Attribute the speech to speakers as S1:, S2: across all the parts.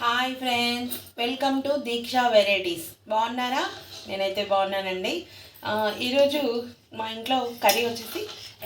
S1: Hi friends welcome to Deeksha varieties. బాగున్నారా? నేనైతే బాగున్నానండి. ఈరోజు మా ఇంట్లో కర్రీ వచ్చేసి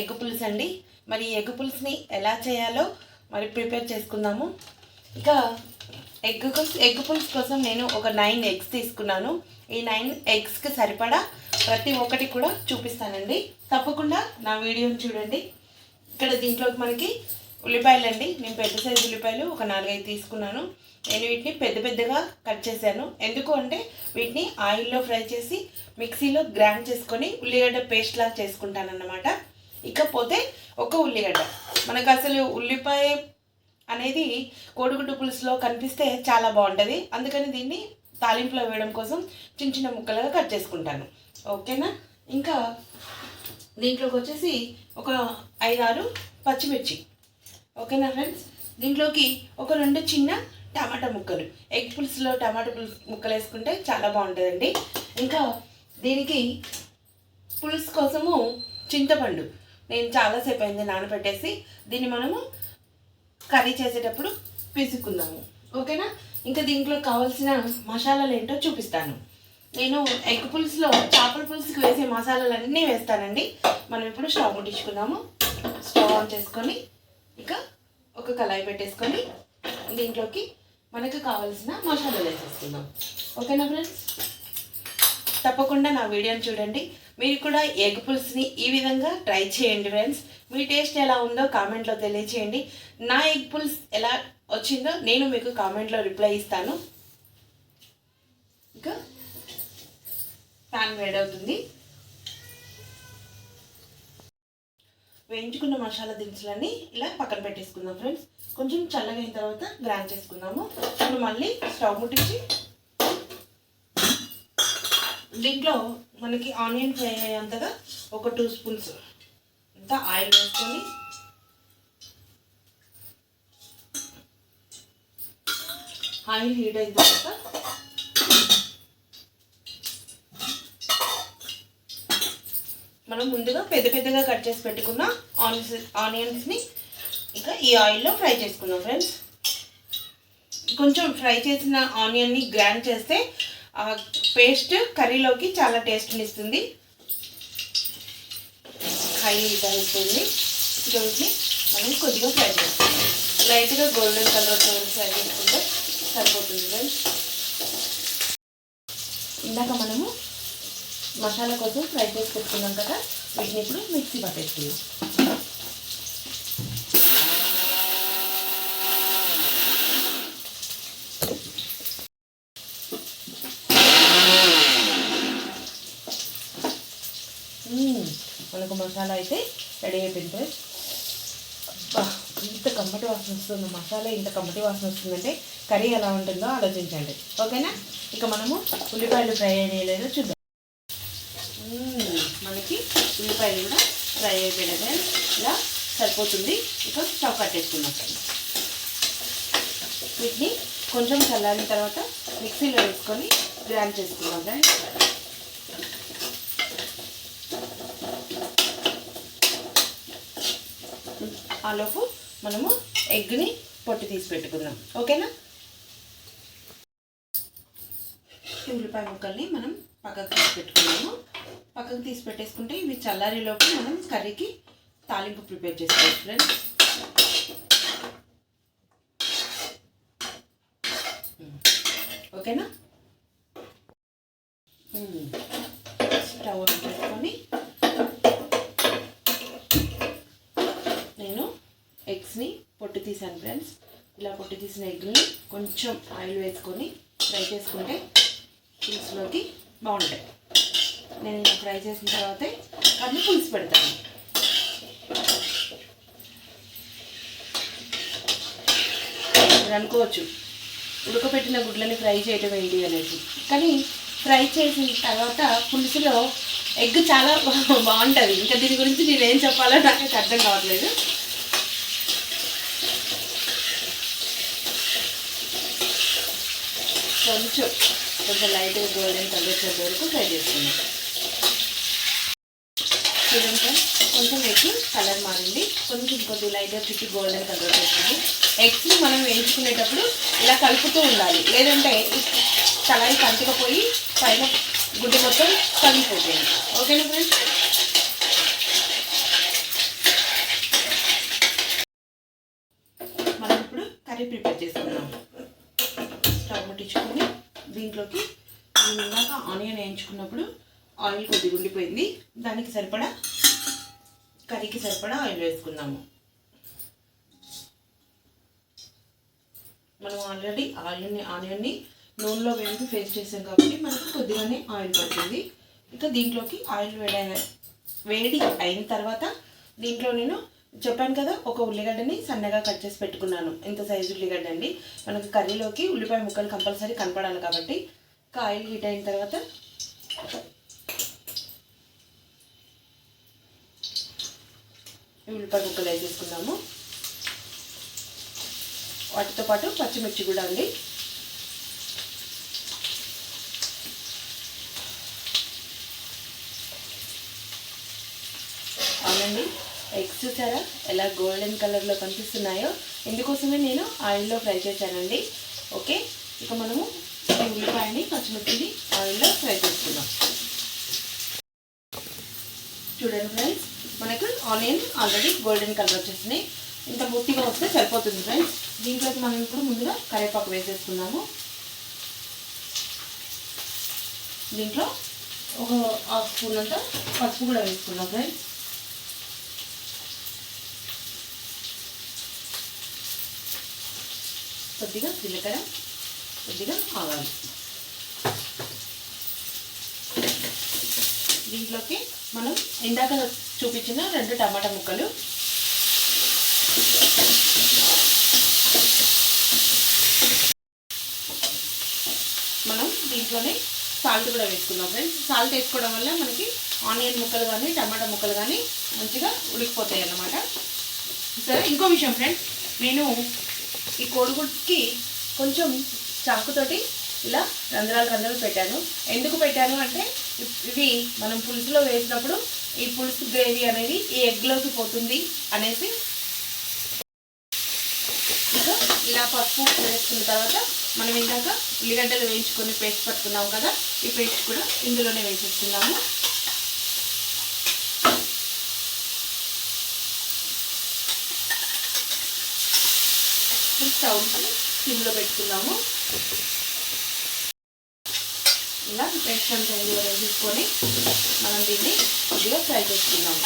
S1: ఎగ్ పులుసు అండి. మరి ఈ ఎగ్ పులుసుని ఎలా చేయాలో మరి ప్రిపేర్ చేసుకుందాము. ఇక ఎగ్ ఎగ్ పులుసు కోసం నేను ఒక నైన్ ఎగ్స్ తీసుకున్నాను. ఈ నైన్ ఎగ్స్కి సరిపడా ప్రతి ఒక్కటి కూడా చూపిస్తానండి. తప్పకుండా నా వీడియోని చూడండి. ఇక్కడ దీంట్లోకి మనకి ఉల్లిపాయలు అండి నేను పెద్ద సైజు ఉల్లిపాయలు ఒక నాలుగైదు తీసుకున్నాను. నేను వీటిని పెద్ద పెద్దగా కట్ చేశాను. ఎందుకు అంటే వీటిని ఆయిల్లో ఫ్రై చేసి మిక్సీలో గ్రైండ్ చేసుకొని ఉల్లిగడ్డ పేస్ట్ లాగా చేసుకుంటాను అన్నమాట ఇకపోతే ఒక ఉల్లిగడ్డ. మనకు అసలు ఉల్లిపాయ అనేది కోడిగుడ్డు పులుసులో కనిపిస్తే చాలా బాగుంటుంది. అందుకని దీన్ని తాలింపులో వేయడం కోసం చిన్న చిన్న ముక్కలుగా కట్ చేసుకుంటాను. ఓకేనా? ఇంకా దీంట్లోకి వచ్చేసి ఒక ఐదారు పచ్చిమిర్చి. ఓకేనా ఫ్రెండ్స్? దీంట్లోకి ఒక రెండు చిన్న టమాటా ముక్కలు. ఎగ్ పులుసులో టమాటా పులుసు ముక్కలు వేసుకుంటే చాలా బాగుంటుందండి. ఇంకా దీనికి పులుసు కోసము చింతపండు. నేను చాలాసేపు అయింది నానబెట్టేసి దీన్ని మనము కర్రీ చేసేటప్పుడు పిసుకుందాము ఓకేనా? ఇంకా దీంట్లో కావాల్సిన మసాలాలు ఏంటో చూపిస్తాను. నేను ఎగ్ పులుసులో చేపల పులుసుకి వేసే మసాలాలన్నీ వేస్తానండి. మనం ఇప్పుడు స్టవ్ ముట్టించుకుందాము. స్టవ్ ఆన్ చేసుకొని ఇక ఒక కళాయి పెట్టేసుకొని దీంట్లోకి మనకు కావాల్సిన మసాలాలు వేసేసుకుందాం ఓకేనా ఫ్రెండ్స్? తప్పకుండా నా వీడియోని చూడండి. మీరు కూడా ఎగ్ పులుసుని ఈ విధంగా ట్రై చేయండి ఫ్రెండ్స్. మీ టేస్ట్ ఎలా ఉందో కామెంట్లో తెలియచేయండి. నా ఎగ్ పుల్స్ ఎలా వచ్చిందో నేను మీకు కామెంట్లో రిప్లై ఇస్తాను. ఇంకా ప్యాన్ వేడవుతుంది. వేయించుకున్న మసాలా దినుసులన్నీ ఇలా పక్కన పెట్టేసుకుందాం ఫ్రెండ్స్. కొంచెం చల్లగా అయిన తర్వాత గ్రైండ్ చేసుకుందాము. ఇప్పుడు మళ్ళీ స్టవ్ ముట్టించి దీంట్లో మనకి ఆనియన్ ఫ్రై అయ్యేంతగా ఒక టూ స్పూన్స్ అంత ఆయిల్ వేసుకొని ఆయిల్ హీట్ అయిన తర్వాత మనం ముందుగా పెద్ద పెద్దగా కట్ చేసి పెట్టుకున్న ఆనియన్స్ ఆనియన్స్ని ఇంకా ఈ ఆయిల్లో ఫ్రై చేసుకుందాం ఫ్రెండ్స్. కొంచెం ఫ్రై చేసిన ఆనియన్ని గ్రైండ్ చేస్తే ఆ పేస్ట్ కర్రీలోకి చాలా టేస్ట్ని ఇస్తుంది. హై హీట్ అవుతుంది వీటిని మనం కొద్దిగా ఫ్రై చేస్తాం. లైట్గా గోల్డెన్ కలర్ ఫ్రై చేసుకుంటే సరిపోతుంది ఫ్రెండ్స్. ఇందాక మనము మసాలా కోసం ఫ్రై చేసి పెట్టుకున్నాం కదా వీటిని ఇప్పుడు మిక్సీ పట్టేసుకుందాం. మనకు మసాలా అయితే రెడీ అయిపోయింది. అబ్బా ఇంత కమ్మటి వాసన వస్తుంది. మసాలా ఇంత కమ్మటి వాసన వస్తుందంటే కర్రీ ఎలా ఉంటుందో ఆలోచించండి. ఓకేనా? ఇక మనము ఉల్లిపాయలు ఫ్రై అయ్యేలేదో చూద్దాం. ఉల్లిపాయలు కూడా ఫ్రై అయిపోయినాయి ఇలా సరిపోతుంది. ఇక స్టవ్ కట్టేసుకున్నాం వీటిని కొంచెం చల్లారిన తర్వాత మిక్సీలో వేసుకొని గ్రైండ్ చేసుకున్నాం ఫ్రెండ్స్. ఆలోపు మనము ఎగ్ని పొట్టి తీసి పెట్టుకుందాం. ఓకేనా? ఉల్లిపాయ ముక్కల్ని మనం పక్కకు తీసి పెట్టుకున్నాము పక్కకు తీసి పెట్టేసుకుంటే ఇవి చల్లారేలోపు మనం కర్రీకి తాలింపు ప్రిపేర్ చేసుకోవచ్చు ఫ్రెండ్స్ hmm. ఓకేనా? Hmm. స్టవ్ పెట్టుకొని నేను ఎగ్స్ని పొట్టు తీసాను ఫ్రెండ్స్ ఇలా పొట్టు తీసిన ఎగ్ని కొంచెం ఆయిల్ వేసుకొని ఫ్రై చేసుకుంటే పులుసులోకి బాగుంటాయి. నేను ఇలా ఫ్రై చేసిన తర్వాత వాటిని పులుసు పెడతాను. మీరు అనుకోవచ్చు ఉడకపెట్టిన గుడ్లని ఫ్రై చేయడం ఏంటి అనేసి కానీ ఫ్రై చేసిన తర్వాత పులుసులో ఎగ్ చాలా బాగుంటుంది. ఇంకా దీని గురించి నేను చెప్పాలో నాకు అర్థం కావట్లేదు. కొంచెం కొంచెం లైట్గా గోల్డెన్ కలర్ వచ్చే వరకు ఫ్రై చేసుకున్నాం చూడండి సార్ కొంచెం ఎగ్ కలర్ మారింది. కొంచెం కొద్దిగా లైట్గా చుట్టూ గోల్డెన్ కలర్ వచ్చింది ఎగ్స్ని మనం వేయించుకునేటప్పుడు ఇలా కలుపుతూ ఉండాలి. లేదంటే కలాయి కంచకపోయి పైన గుడ్డు మొత్తం కలిగిపోతుంది ఓకేనా ఫ్రెండ్స్ మనం ఇప్పుడు కర్రీ ప్రిపేర్ చేసుకున్నాం స్టవ్ ముట్టించుకొని దీంట్లోకి ఇందాక ఆనియన్ వేయించుకున్నప్పుడు ఆయిల్ కొద్దిగా ఉండిపోయింది. దానికి సరిపడా కర్రీకి సరిపడా ఆయిల్ వేసుకుందాము. మనం ఆల్రెడీ ఆయిల్ని ఆనియన్ని నూనెలో వేసి ఫేస్ చేసాం కాబట్టి మనకు కొద్దిగానే ఆయిల్ పడుతుంది. ఇంకా దీంట్లోకి ఆయిల్ వేడైన వేడి అయిన తర్వాత దీంట్లో నేను చెప్పాను కదా ఒక ఉల్లిగడ్డని సన్నగా కట్ చేసి పెట్టుకున్నాను. ఇంత సైజు ఉల్లిగడ్డ అండి. మనకు కర్రీలోకి ఉల్లిపాయ ముక్కలు కంపల్సరీ కనపడాలి కాబట్టి ఇంకా ఆయిల్ హీట్ అయిన తర్వాత ఉల్లిపాయ ముక్కలు వేసేసుకున్నాము వాటితో పాటు పచ్చిమిర్చి కూడా అండి. అవునండి ఎగ్స్ చూసారా? ఎలా గోల్డెన్ కలర్లో కనిపిస్తున్నాయో? ఇందుకోసమే నేను ఆయిల్లో ఫ్రై చేశానండి. ఓకే ఇక మనము ఈ ఉల్లిపాయని పచ్చిమిర్చిని ఆయిల్లో ఫ్రై చేసుకుందాం. చూడండి friends onion already golden colour వచ్చేసినాయి ఇంత బుట్టిగా వస్తే సరిపోతుంది ఫ్రెండ్స్. దీంట్లోకి మనం ఇప్పుడు ముందుగా కరివేపాకు వేసేసుకున్నాము దీంట్లో ఒక హాఫ్ స్పూన్ అంతా పసుపు కూడా వేసుకున్నాం ఫ్రెండ్స్. కొద్దిగా జీలకర్ర కొద్దిగా ఆవాలు. దీంట్లోకి మనం ఇందాక చూపించిన రెండు టమాటా ముక్కలు. మనం దీంట్లోనే సాల్ట్ కూడా వేసుకుందాం ఫ్రెండ్స్. సాల్ట్ వేసుకోవడం వల్ల మనకి ఆనియన్ ముక్కలు కానీ టమాటా ముక్కలు కానీ మంచిగా ఉడికిపోతాయి అన్నమాట. సరే ఇంకో విషయం ఫ్రెండ్స్. నేను ఈ కోడిగుడ్కి కొంచెం చాకుతోటి ఇలా రంధ్రాలు రంధ్రాలు పెట్టాను. ఎందుకు పెట్టాను అంటే ఇవి మనం పులుసులో వేసినప్పుడు ఈ పులుసు గ్రేవీ అనేది ఈ ఎగ్లోకి పోతుంది అనేసి. ఇంకా ఇలా పప్పు వేసుకున్న తర్వాత మనం ఇందాక ఉల్లిగడ్డలు వేయించుకొని పేస్ట్ పట్టుకున్నాం కదా ఈ పేస్ట్ కూడా ఇందులోనే వేసేసుకున్నాము స్టవ్ సిమ్లో పెట్టుకున్నాము ఇలా పేస్ట్ అంతా ఇందులో వేసేసుకొని మనం దీన్ని కొద్దిగా ఫ్రై చేసుకున్నాము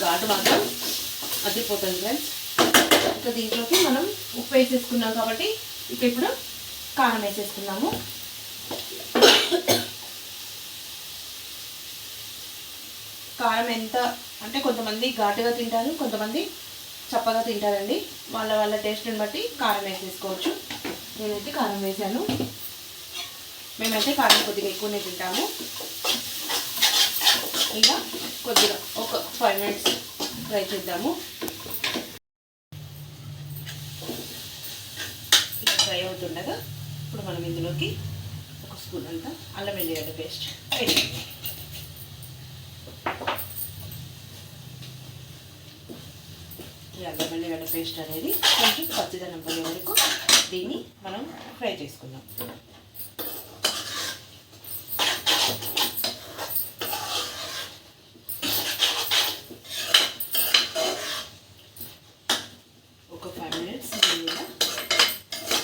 S1: ఘాటు మాత్రం అదిరిపోతుంది ఫ్రెండ్స్ ఇంకా దీంట్లోకి మనం ఉప్పు వేసేసుకున్నాం కాబట్టి ఇక ఇప్పుడు కారం వేసేసుకున్నాము. కారం ఎంత అంటే కొంతమంది ఘాటుగా తింటారు కొంతమంది చప్పగా తింటారండి. వాళ్ళ వాళ్ళ టేస్ట్ని బట్టి కారం వేసేసుకోవచ్చు. నేనైతే కారం వేసాను. మేమైతే కారం కొద్దిగా ఎక్కువనే తింటాము. ఇంకా కొద్దిగా ఒక ఫైవ్ మినిట్స్ ఫ్రై చేద్దాము. ఇలా ఫ్రై అవుతుండగా ఇప్పుడు మనం ఇందులోకి ఒక స్పూన్ అంతా అల్లం వెల్లిగడ్డ పేస్ట్ వేడి అల్లం వెల్లిగడ్డ పేస్ట్ అనేది కొంచెం పచ్చిదనం పోయే వరకు దీన్ని మనం ఫ్రై చేసుకుందాం. ఒక ఫైవ్ మినిట్స్ దీన్ని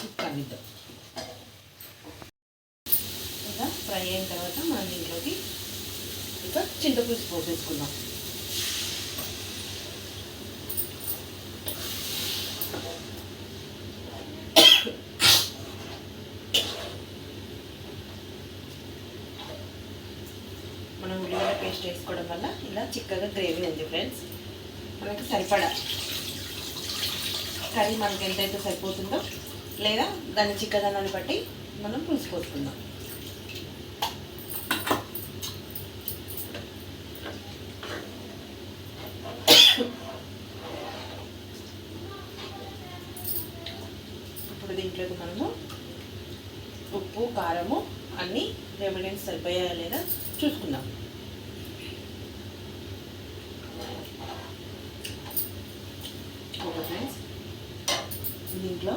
S1: కుక్ ఇలా ఫ్రై అయిన తర్వాత మనం దీంట్లోకి ఇక చింతపులుసు పోసేసుకుందాం. మనం ఉల్లిగడ్డ పేస్ట్ వేసుకోవడం వల్ల ఇలా చిక్కగా గ్రేవీ ఉంది ఫ్రెండ్స్. మనకి సరిపడా. కర్రీ మనకి ఎంతైతే సరిపోతుందో లేదా దాని చిక్కదనాన్ని బట్టి మనం పులుసు పోసుకుందాం ఇప్పుడు దీంట్లో దీంట్లోకి మనము ఉప్పు కారము అన్నీ రెమిడెంట్స్ సరిపోయాయా లేదా చూసుకుందాం. ఫ్రెండ్స్ దీంట్లో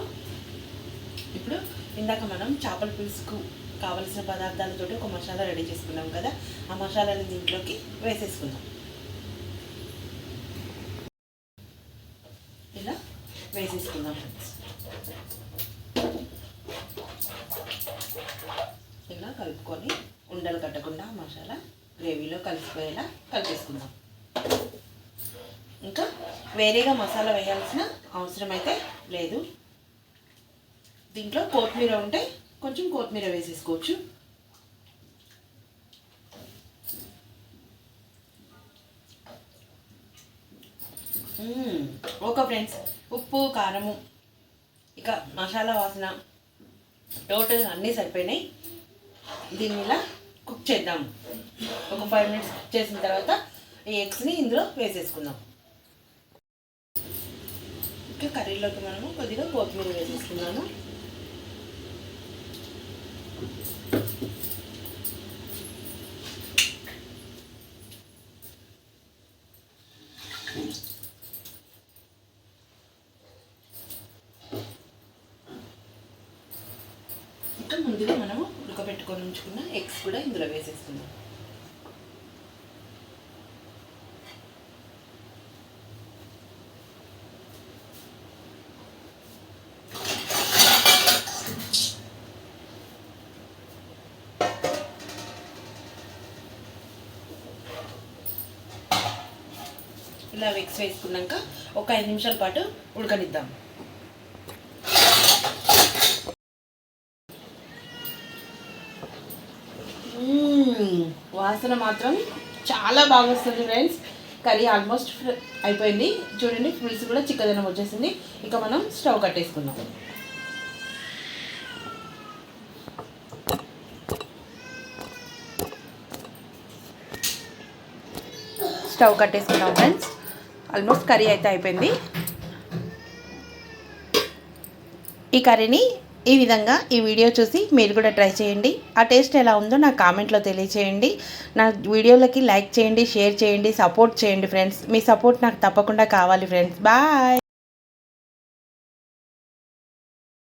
S1: ఇప్పుడు ఇందాక మనం చేపల పులుసుకు కావలసిన పదార్థాలతోటి ఒక మసాలా రెడీ చేసుకున్నాం కదా ఆ మసాలాని దీంట్లోకి వేసేసుకుందాం. ఇలా వేసేసుకుందాం. ఫ్రెండ్స్ ఇలా కలుపుకొని ఉండలు కట్టకుండా మసాలా గ్రేవీలో కలిసిపోయేలా కలిపేసుకుందాం. ఇంకా వేరేగా మసాలా వేయాల్సిన అవసరం అయితే లేదు. దీంట్లో కొత్తిమీర ఉంటే కొంచెం కొత్తిమీర వేసేసుకోవచ్చు. ఓకే ఫ్రెండ్స్ ఉప్పు కారము ఇక మసాలా వాసన టోటల్ అన్నీ సరిపోయినాయి. దీన్ని ఇలా కుక్ చేద్దాం. ఒక ఫైవ్ మినిట్స్ కుక్ చేసిన తర్వాత ఈ ఎగ్స్ని ఇందులో వేసేసుకుందాం. ఇంకా కర్రీలోకి మనము కొద్దిగా కొత్తిమీర వేసేసుకున్నాము ఇంకా ముందుగా మనము ఉడకబెట్టుకొని ఉంచుకున్న ఎగ్స్ కూడా ఇందులో వేసేస్తున్నాం ఇలా ఎగ్స్ వేసుకున్నాక ఒక ఐదు నిమిషాల పాటు ఉడకనిద్దాం. వాసన మాత్రం చాలా బాగా వస్తుంది ఫ్రెండ్స్ కర్రీ ఆల్మోస్ట్ అయిపోయింది. చూడండి ఫ్రూట్స్ కూడా చిక్కదనం వచ్చేసింది. ఇక మనం స్టవ్ కట్టేసుకుందాం. స్టవ్ కట్టేసుకుందాం ఫ్రెండ్స్ ఆల్మోస్ట్ కర్రీ అయితే అయిపోయింది. ఈ కర్రీని ఈ విధంగా ఈ వీడియో చూసి మీరు కూడా ట్రై చేయండి. ఆ టేస్ట్ ఎలా ఉందో నా కామెంట్లో తెలియచేయండి. నా వీడియోలకి లైక్ చేయండి షేర్ చేయండి సపోర్ట్ చేయండి ఫ్రెండ్స్. మీ సపోర్ట్ నాకు తప్పకుండా కావాలి ఫ్రెండ్స్. బాయ్!